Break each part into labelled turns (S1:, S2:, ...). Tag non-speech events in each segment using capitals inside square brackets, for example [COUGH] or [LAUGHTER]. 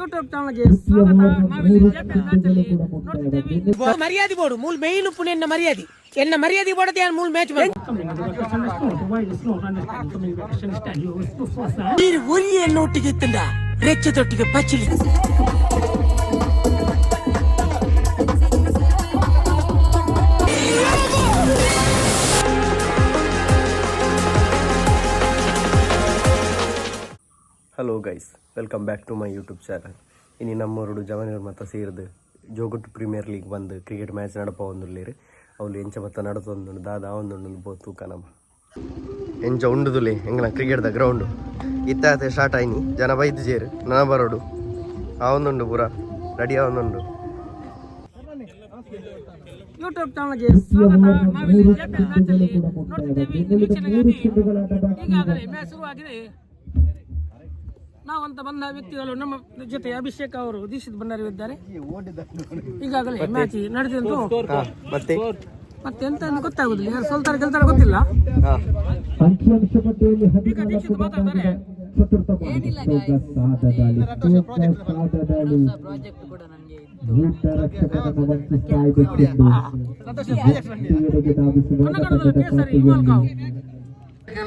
S1: YouTube ಚಾನಲ್ಗೆ ಸ್ವಾಗತ ನಾವಿಲ್ಲಿ JPL ಮ್ಯಾಚಲ್ಲಿ ನೋಡ್ತಿದ್ದೇವೆ
S2: ಮರ್ಯಾದೆ ಬೋಡು ಮೂಲ ಮೇಯ್ನ್ ಉಪ್ಪು ಎನ್ನ ಮರ್ಯಾದೆ ಎನ್ನ ಮರ್ಯಾದೆ ಬೋಡದೆ ಮೂಲ ಮ್ಯಾಚ್ ನೀರು ಉರಿಯನ್ನು ಒಟ್ಟಿಗೆ ತಿಂದ ರೆಚ್ಚ ತೊಟ್ಟಿಗೆ ಪಚ್ಚಿಲಿ
S3: hello guys welcome back to my YouTube channel ಇನ್ನು ನಮ್ಮೂರು ಜವನರು ಮತ್ತೆ ಸೇರಿದು ಜೋಗುಟ್ಟು ಪ್ರೀಮಿಯರ್ ಲೀಗ್ ಬಂದು ಕ್ರಿಕೆಟ್ ಮ್ಯಾಚ್ ನಡಪ ಒಂದುಲ್ಲೇರು ಅವ್ಲು ಎಂಚ ಮತ್ತ ನಡತೊಂದು ದಾದ ಒಂದೊಂದು ತೂಕ ನಮ್ಮ ಎಂಚ ಉಂಡುದುಲೆ ಕ್ರಿಕೆಟ್ ಕ್ರಿಕೆಟ್ದ ಗ್ರೌಂಡು ಇತ್ತಾತೆ ಸ್ಟಾರ್ಟ್ ಆಯ್ನಿ ಜನ ಬೈದು ಜೇರು ನನ ಬರೋಡು ಆ ಒಂದುಂಡು ಪೂರ ರೆಡಿ ಆ ಒಂದುಂಡು
S1: ಯೂಟ್ಯೂಬ್ ಚಾನಲ್ಗೆ ಸ್ವಾಗತ ನಾವಿಲ್ಲಿ JPL ಮ್ಯಾಚಲ್ಲಿ ನೋಡ್ತಿದ್ದೇವೆ ಈಗಾಗಲೇ ಮ್ಯಾಚ್ ಶುರುವಾಗಿದೆ ನಾವಂತ ಬಂದ ವ್ಯಕ್ತಿಗಳು ನಮ್ಮ ಜೊತೆ ಅಭಿಷೇಕ್ ಅವರು ದೀಕ್ಷಿತ್ ಭಂಡಾರಿ ಇದ್ದಾರೆ. ಈಗಾಗಲೇ ಮ್ಯಾಚ್ ನಡೆದಿದ್ದು.
S3: ಮತ್ತೆ?
S1: ಮತ್ತೆ ಎಂತ ಅಂತ ಗೊತ್ತಾಗುದಿಲ್ಲ. ಯಾರು ಸೋಲ್ತಾರೆ ಗೆಲ್ತಾರೆ ಗೊತ್ತಿಲ್ಲ. ಈಗ ದೀಕ್ಷಿತ್ ಮಾತಾಡ್ತಾರೆ.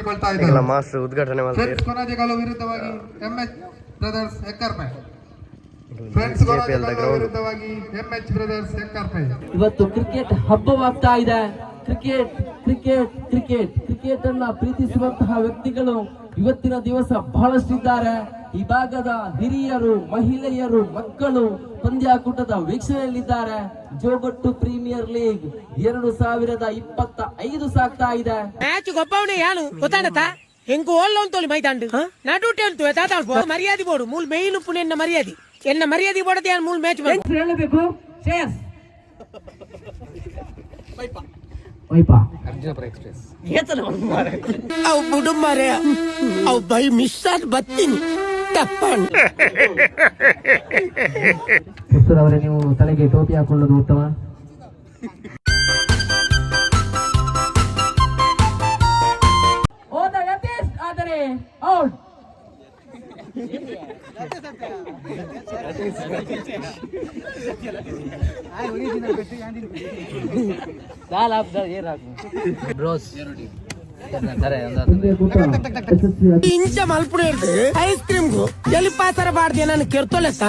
S3: ಎಂಗಲ
S4: ಇದ್ದಾರೆ.
S3: ಮಾಸ್ಟರ್ ಉದ್ಘಾಟನೆ
S4: ಫ್ರೆಂಡ್ಸ್ ಕೊನಾಜೆಗಾಲು ವಿರುದ್ಧವಾಗಿ ಎಂಎಚ್ ಬ್ರದರ್ಸ್ ಹೆಕ್ಕರ್ಪೆ ಫ್ರೆಂಡ್ಸ್ ಕೊನಾಜೆಗಾಲು ವಿರುದ್ಧವಾಗಿ ಎಂಎಚ್ ಬ್ರದರ್ಸ್ ಎಕ್ಕರ್ಪೆ
S5: ಇವತ್ತು ಕ್ರಿಕೆಟ್ ಹಬ್ಬವಾಗ್ತಾ ಇದೆ. ಕ್ರಿಕೆಟ್ ಕ್ರಿಕೆಟ್ ಕ್ರಿಕೆಟ್ ಕ್ರಿಕೆಟ್ ಅನ್ನ ಪ್ರೀತಿಸುವಂತಹ ವ್ಯಕ್ತಿಗಳು ಇವತ್ತಿನ ದಿವಸ ಬಹಳಷ್ಟಿದ್ದಾರೆ. ಈ ಭಾಗದ ಹಿರಿಯರು ಮಹಿಳೆಯರು ಮಕ್ಕಳು ಪಂದ್ಯಾಕೂಟದ ವೀಕ್ಷಣೆಯಲ್ಲಿದ್ದಾರೆ. ಜೋಗಟ್ಟು ಪ್ರೀಮಿಯರ್ ಲೀಗ್ ಎರಡು ಸಾವಿರದ ಇಪ್ಪತ್ತ ಐದು ಸಾಕ್ತಾ ಇದೆ.
S2: ಮ್ಯಾಚ್ ಗೊಬ್ಬವನೇ ಯಾನು? ಗೊತ್ತಾಡತ್ತ ಹೆಂಗು ಓಲ್ಲ ಅಂತೋಲಿ ಮೈದಾಂಡು ನಡುಟೆ ಅಂತು ಎತ್ತಾಳ್ಪೋ ಮರ್ಯಾದೆ ಬೋಡು. ಮೂಲ ಮೇಯ್ನು ಎನ್ನ ಮರ್ಯಾದೆ. ಎನ್ನ ಮರ್ಯಾದೆ ಬೋಡದೆ ಮೂಲ ಮ್ಯಾಚ್
S5: ಹೇಳಬೇಕು? ಶ್ರೇಯಸ್ ವೈಪಾ
S2: ಅವು ಬುಡು ಮಾರೆ ಅವು ಬೈ ಮಿಸ್ ಆದ್ ಬತ್ತೀನಿ ತಪ್ಪಂಡು
S5: ಅವರೇ ನೀವು ತಲೆಗೆ ಟೋಪಿ ಹಾಕೊಳ್ಳೋದು ಉತ್ತಮ ಹೋದ ಯತೀಶ್ ಆದರೆ ಔಟ್
S6: ಮುಂದೆ ಕೂಟ ಯಶಸ್ವಿ
S2: ಇಂಚ ಮಲ್ಪುಡೆ ಐಸ್ ಕ್ರೀಮ್ ಗು ಎಲ್ಲಿ ಪಾಸರ ಬಾಡ್ದೆ ನಾನು ಕೆರ್ತೋಲೆತ್ತ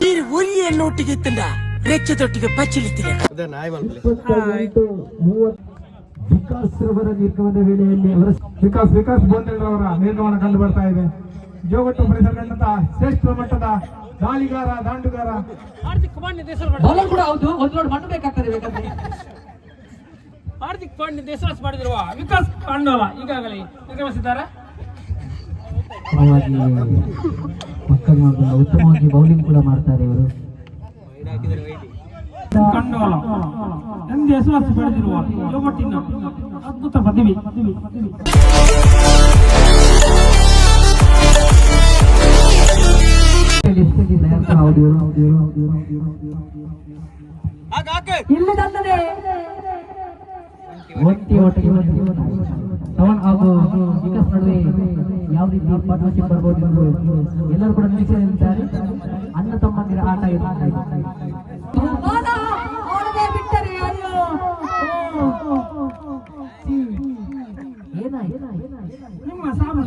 S2: ನೀರು ಉರಿಯನ್ನು ಒಟ್ಟಿಗೆ ತಿಂದ ರೆಚ್ಚ ತೊಟ್ಟಿಗೆ ಪಚ್ಚಿಲಿತ್ತಿದೆ
S3: ನಾಯಿ ಮಲ್ಪಲೆ
S6: ಮೂವತ್ತು ವಿಕಾಸ್ ರವರ ನಿರ್ಗಮನ ವೇಳೆಯಲ್ಲಿ ಅವರ
S4: ವಿಕಾಸ್ ವಿಕಾಸ್ ಬೋಂದ್ರೆಯವರ ನಿರ್ಗಮನ ಕಂಡು ಬರ್ತಾ ಇದೆ. ಜೋಗಟ್ಟು ಪರಿಸರ ಶ್ರೇಷ್ಠ ಮಟ್ಟದ ದಾಳಿಗಾರ ದಾಂಡುಗಾರ.
S1: ಹಾರ್ದಿಕ್ ಪಾಂಡ್ಯ ದೇಶ
S5: ಬೌಲರ್ ಕೂಡ ಹೌದು ಒಂದು ಲೋಡ್ ಮಣ್ಣು ಬೇಕಾಗ್ತದೆ ಬೇಕಾದ್ರೆ.
S1: ಹಾರ್ದಿಕ್ ಪಾಂಡ್ಯ ದೇಶರಾಜ್ ಮಾಡಿದಿರುವ ವಿಕಾಸ್ ಪಾಂಡವ ಈಗಾಗಲೇ ನಿರ್ಗಮಿಸಿದ್ದಾರೆ.
S6: ಉತ್ತಮವಾಗಿ ಬೌಲಿಂಗ್ ಕೂಡ ಮಾಡ್ತಾರೆ ಇವರು.
S1: ಕಂಡೋಲ ಎಂದು ಹೆಸರು ಪಡೆದಿರುವ ಜೋಗಟ್ಟಿನ ಅದ್ಭುತ ಪ್ರತಿಭೆ
S5: ಇಲ್ಲಿ ತಂದರೆ
S6: ಒಟ್ಟಿ ಒಟ್ಟಿಗೆ ಪವನ್ ಹಾಗೂ ವಿಕಾಸ್ ನಡುವೆ ಯಾವ ರೀತಿ ಪಾರ್ಟ್ನರ್ಶಿಪ್ ಬರ್ಬೋದು ಎಂದು ಎಲ್ಲರೂ ಕೂಡ ನಿರೀಕ್ಷೆಯಲ್ಲಿದ್ದಾರೆ ಅಣ್ಣ ತಮ್ಮಂದಿರ ಆಟ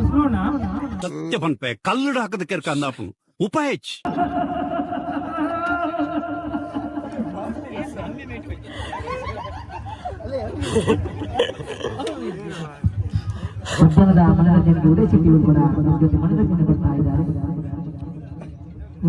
S1: ಶ್ರವಣ
S7: ಸತ್ಯಪನ್ಪೆ ಕಲ್ಲಡ ಹಾಕದ ಅಂದಾಪು. ಉಪಾಯ ಹೆಚ್ಚು.
S6: ಮಧ್ಯಾಹ್ನದ ಮನರಂಜನೆಗೆ ಉದಯ ಶೆಟ್ಟಿಯವರು ಕೂಡ. ಮನರಂಜನೆ ಬರ್ತಾ ಇದ್ದಾರೆ.
S1: I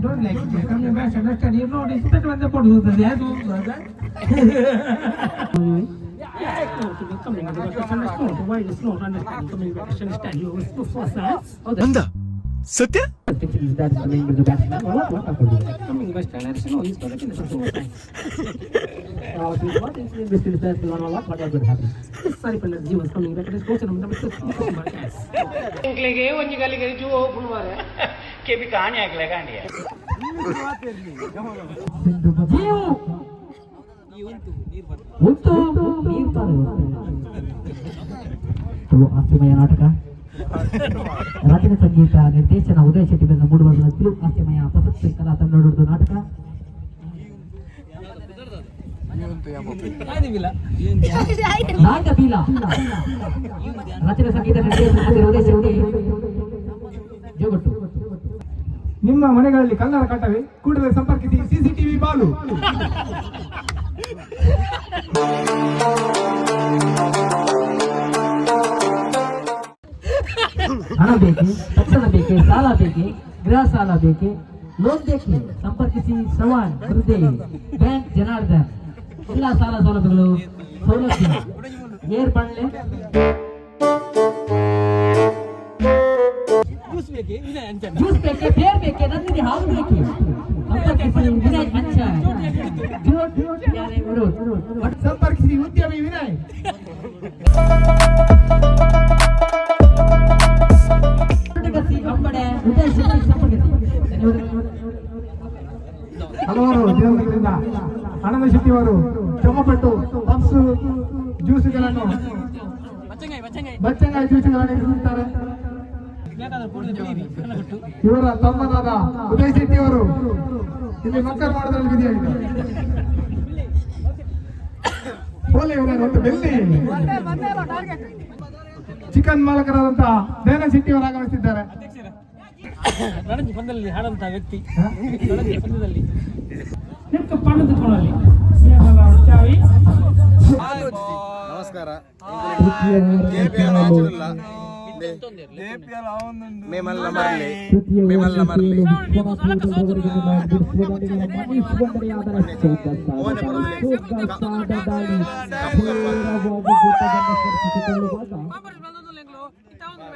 S1: don't like it. Come to best understand. You know,
S7: respect when
S6: they put you there. Yes, you know that. എന്താ സത്യ coming with the batsman. What, what happened?
S3: Coming best direction, oh, he's got it in the something like that.
S6: Uh, so what incident restrictions that what, what, what was going to happen?
S3: Sorry, Pallad, he was coming back, it is coach, and I'm yes.
S1: ಎಂಕ್ಲೆಗೆ ಒಂಜಿ ಗಲಿಗೆ ಜೂ open ಮಾರೆ ಕೆಬಿ ಕಾಣಿ ಆಗ್ಲೆ ಕಾಣಿಯ
S6: ಉಂಟು ನೀರು ತಾರೆ ಇದು ಹಾಸ್ಯಮಯ ನಾಟಕ [LAUGHS] ರಚನೆ ಸಂಗೀತ ನಿರ್ದೇಶನ ಉದಯ ಶೆಟ್ಟಿ ಬೆಲ್ಲ ಮೂಡುಬಂದ ತಿರು ಹಾಸ್ಯಮಯ ಪ್ರಶಸ್ತಿ ಕಲಾ ತಂಡದ ನಾಟಕ. ಸಂಗೀತ
S4: ನಿಮ್ಮ ಮನೆಗಳಲ್ಲಿ ಕನ್ನಡ ಕಟ್ಟವೆ ಕೂಡಲೇ ಸಂಪರ್ಕಿಸಿ ಸಿಸಿಟಿವಿ ಬಾಲು.
S6: ಹಣ ಬೇಕೆ ಕಟ್ಟಡ ಬೇಕೆ ಸಾಲ ಬೇಕೆ ಗೃಹ ಸಾಲ ಬೇಕೆ ಲೋನ್ ಬೇಕೆ? ಸಂಪರ್ಕಿಸಿ ಸವಾನ್ ಹೃದಯ ಬ್ಯಾಂಕ್ ಜನಾರ್ದನ್. ಎಲ್ಲ ಸಾಲ ಸೌಲಭ್ಯಗಳು ಸೌಲಭ್ಯ. ಏರ್ ಬಂಡ್ಲೆ ಜ್ಯೂಸ್ ಬೇಕೆ? ಬೇರ್ ಹಾಲು ಸಂಪರ್ಕಿಸಿ
S4: ಉದ್ಯಮಿ ವಿನಯ್ ಆನಂದ ಶೆಟ್ಟಿಯವರು ಶ್ರಮಪಟ್ಟು ಪಪ್ಸ್ ಜ್ಯೂಸುಗಳನ್ನು ಬಚ್ಚಂಗಾಯಿ ಜ್ಯೂಸುಗಳನ್ನು ಇರಿಸುತ್ತಾರೆ ಇವರ ತಮ್ಮನಾದ ಉದಯ್ ಶೆಟ್ಟಿಯವರು ಇಲ್ಲಿ ಮಕ್ಕಳು ಮಾಡೋದ್ರಲ್ಲಿ ಬಿದಿಯಾಗಿದೆ ಹೋಲಿ ಇವರನ್ನು ಒಂದು ಬೆಲ್ಲಿ. ಚಿಕನ್ ಮಾಲಕರಾದಂತಹ ದೇನ ಶೆಟ್ಟಿಯವರು ಆಗಮಿಸಿದ್ದಾರೆ.
S3: ರಣಜಿ ಪಂದ್ಯದಲ್ಲಿ ಹಾಡಂತ ವ್ಯಕ್ತಿ. ರಣಜಿ ಪಂದ್ಯದಲ್ಲಿ ನಿಂತು ಪಣ ತಗೊಳ್ಳಲಿ ಚಾವಿ
S8: మేమల్ల మరలి మేమల్ల మరలి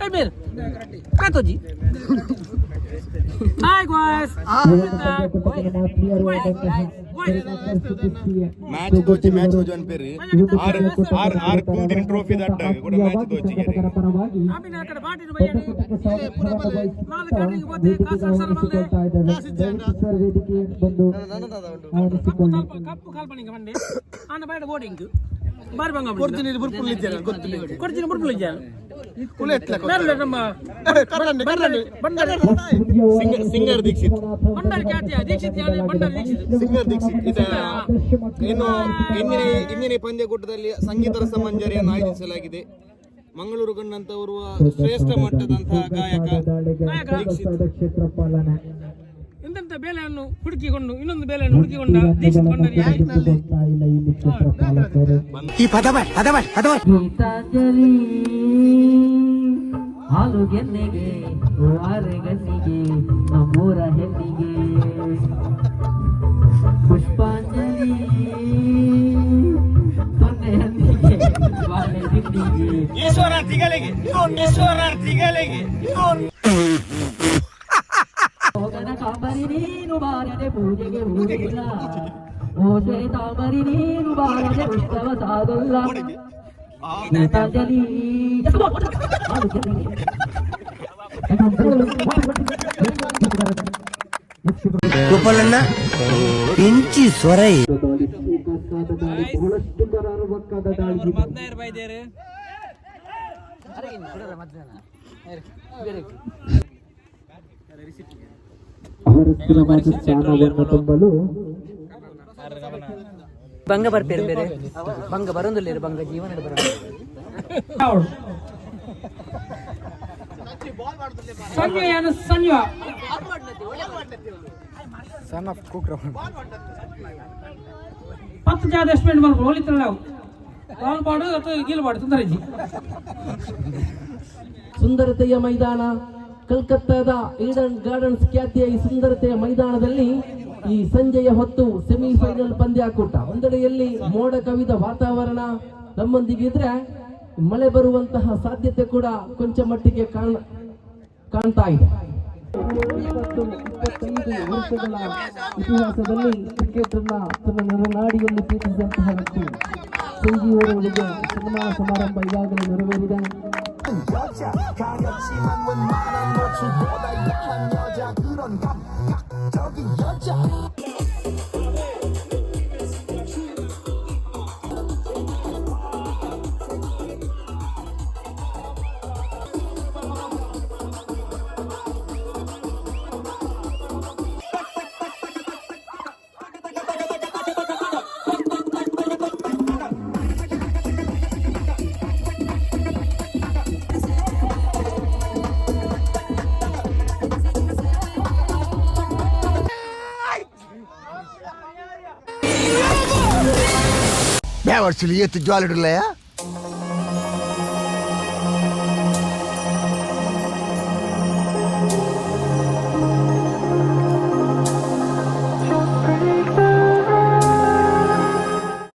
S1: ಏ ಬೇರೆ ಮ್ಯಾತೋಜಿ ಹಾಯ್ ಗಾಯ್ಸ್
S9: ಮ್ಯಾಚ್ ದೋಚಿ ಮ್ಯಾಚ್ ಹೋಜು ಅನ್ಪೇರಿ ಆರ್ ಆರ್ ಆರ್ ಕೂದಿನ ಟ್ರೋಫಿ ದಟ್ಟ ಕೂಡ ಮ್ಯಾಚ್ ದೋಚಿ
S1: ಆಮೇಲೆ ಆ ಕಡೆ ಬಾಟಿನ ಬೈಯಡಿ ನಾಲ್ಕು ಗಂಟೆಗೆ ಹೋದೆ ಕಾಸು ಸರ್ ಬಂದೆ ಕಪ್ಪು ಕಪ್ಪು ಕಾಲ್ಪನಿಕ ಬಂಡೆ ಆನ ಬೈಡ ಬೋರ್ಡಿಂಗ್ ಬಾರಿ ಬಂಗ ಕೊಡ್ತೀನಿ ಬುರ್ಪುಲ್ ಇದ್ದಾರೆ ಕೊಡ್ತೀನಿ ಬುರ್ಪುಲ್ ಇದ್ದಾರೆ
S9: ಸಿಂಗರ್ ದೀಕ್ಷಿತ್.
S1: ದೀಕ್ಷಿತ್ ದೀಕ್ಷಿತ್.
S9: ಸಿಂಗರ್ ದೀಕ್ಷಿತ್. ಇದ ಇನ್ನು ಇಂದಿನ ಇಂದಿನ ಪಂದ್ಯಕೂಟದಲ್ಲಿ ಸಂಗೀತ ರಸಮಂಜರಿಯನ್ನು ಆಯೋಜಿಸಲಾಗಿದೆ. ಮಂಗಳೂರು ಕಂಡಂತವರು ಶ್ರೇಷ್ಠ ಮಟ್ಟದಂತಹ ಗಾಯಕ
S1: ಎಂತೆಂತ ಬೇಲೆಯನ್ನು ಹುಡುಕಿಕೊಂಡು ಇನ್ನೊಂದು ಬೇಲೆಯನ್ನು ಹುಡುಕಿಕೊಂಡ ದೀಕ್ಷಿತ್ ಪದವ
S6: ಪದವ ಹಾಲು ಗೆನ್ನೆಗೆ ವಾರೆಗನ್ನಿಗೆ ನಮ್ಮೂರ ಹೆಣ್ಣಿಗೆ. ಪುಷ್ಪಾಂಜಲಿ ಈಶ್ವರ ಹಣ್ಣಿಗೆ ಹೋಗನ ಕಾಂಬರಿ ನೀನು ಬಾರದೆ ಪೂಜೆಗೆ ಊರಿಲ್ಲ ಓಸೆ ತಾಂಬರಿ ನೀನು ಬಾರದೆ ಉತ್ಸವ ಸಾಗಲ್ಲ ಗೀತಾಂಜಲಿ
S10: ಗೋಪಾಲಣ್ಣ ಇಂಚಿ ಸೊರೈ
S6: ಬಹಳಷ್ಟು ಕರಾರುವಕ್ಕಾದ ದಾಳಿ ಅವರ ಸ್ಥಿರವಾದ ಸ್ಥಾನವನ್ನು ತುಂಬಲು
S11: ಭಂಗ ಬರ್ಪೇರು ಬೇರೆ? ಭಂಗ ಬರೋದಿಲ್ಲ ಭಂಗ ಜೀವನ
S3: ಪತ್ತು ಜಾದ ಎಸ್ಪೆಂಡ್ ಮಾಡ್ಬೋದು ಹೋಲಿತಾರೆ ನಾವು. ಬಾಲ್ ಬಾಡು ಅಥವಾ ಗೀಲ್ ಬಾಡು ತೊಂದರೆ
S5: ಸುಂದರತೆಯ ಮೈದಾನ. ಕಲ್ಕತ್ತಾದ ಈಡನ್ ಗಾರ್ಡನ್ಸ್ ಖ್ಯಾತಿಯ ಈ ಸುಂದರತೆಯ ಮೈದಾನದಲ್ಲಿ ಈ ಸಂಜೆಯ ಹೊತ್ತು ಸೆಮಿಫೈನಲ್ ಪಂದ್ಯಾಕೂಟ. ಒಂದೆಡೆಯಲ್ಲಿ ಮೋಡ ಕವಿದ ವಾತಾವರಣ ನಮ್ಮೊಂದಿಗಿದ್ರೆ ಮಳೆ ಬರುವಂತಹ ಸಾಧ್ಯತೆ ಕೂಡ ಕೊಂಚ ಮಟ್ಟಿಗೆ ಕಾಣ ಕಾಣ್ತಾ ಇದೆ. ಇಪ್ಪತ್ತೈದು ವರ್ಷಗಳ ಇತಿಹಾಸದಲ್ಲಿ ಕ್ರಿಕೆಟ್ ಅನ್ನ ತನ್ನ ನರನಾಡಿಯಲ್ಲಿ ಪ್ರೀತಿಸಿದಂತಹ ವ್ಯಕ್ತಿ. 세기회로운데
S12: 승마나
S5: 서마란바 이야기를 내려버리다.
S12: 여자 가렵지만 웬만한 노출보다
S5: 약한 여자.
S12: 그런 감각적인 여자. ಯಾವ ವರ್ಷ ಎತ್ತು ಜ್ವಾಲ ಇಡಲಯ್ಯ